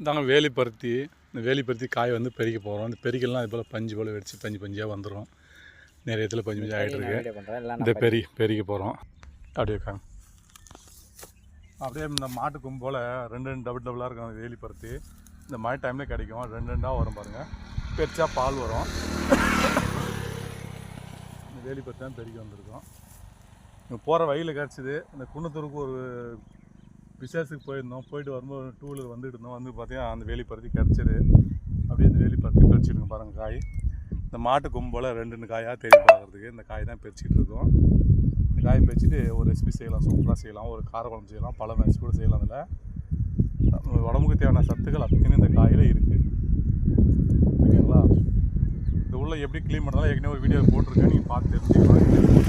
இதாங்க வேலி பருத்தி இந்த வேலி பருத்தி காய் வந்து பெருக்க போகிறோம் இந்த பெருக்கெல்லாம் இது போல் பஞ்சு போல் வெடிச்சு பஞ்சு பஞ்சாக வந்துடும் நிறைய இடத்துல பஞ்சு பஞ்சு ஆகிட்டு இருக்கு இந்த பெரி பெருக்க போகிறோம் அப்படியே உட்காங்க அப்படியே இந்த மாட்டு கொம்பு போல் ரெண்டு ரெண்டு டபுள் டபுளாக இருக்கும் அந்த வேலி பருத்தி இந்த மழை டைமில் கிடைக்கும். ரெண்டு ரெண்டாக வரும் பாருங்கள் பெருச்சா பால் வரும். இந்த வேலி பருத்தி தான் பெருக்கி வந்திருக்கோம். இங்கே போகிற வழியில் கிடச்சிது. இந்த குன்னத்தூருக்கு ஒரு விசேஷத்துக்கு போயிருந்தோம். போயிட்டு வரும்போது டூ வீலர் வந்துட்டு இருந்தோம். வந்து பார்த்தீங்கன்னா அந்த வேலி பருத்தி கிடச்சிது அப்படியே அந்த வேலி பருத்தி பறிச்சுடுங்க பாருங்கள் காய். இந்த மாட்டு கொம்பு போல் ரெண்டு ரெண்டு காயாக தேடி பார்க்குறதுக்கு இந்த காய் தான் பறிச்சிட்டு இருக்கோம். இந்த காய் பறிச்சுட்டு ஒரு ரெசிபி செய்யலாம். சூப்பராக செய்யலாம். ஒரு கார குழம்பு செய்யலாம். பழம் வச்சு கூட செய்யலாம் அதில். உடம்புக்கு தேவையான சத்துக்கள் அப்படின்னு இந்த காயில் இருக்குது ஓகேங்களா? இந்த உள்ள எப்படி க்ளீன் பண்ணாலும் ஏற்கனவே ஒரு வீடியோ போட்டிருக்கேன். நீங்கள் பார்த்து தெரிஞ்சுக்கலாம்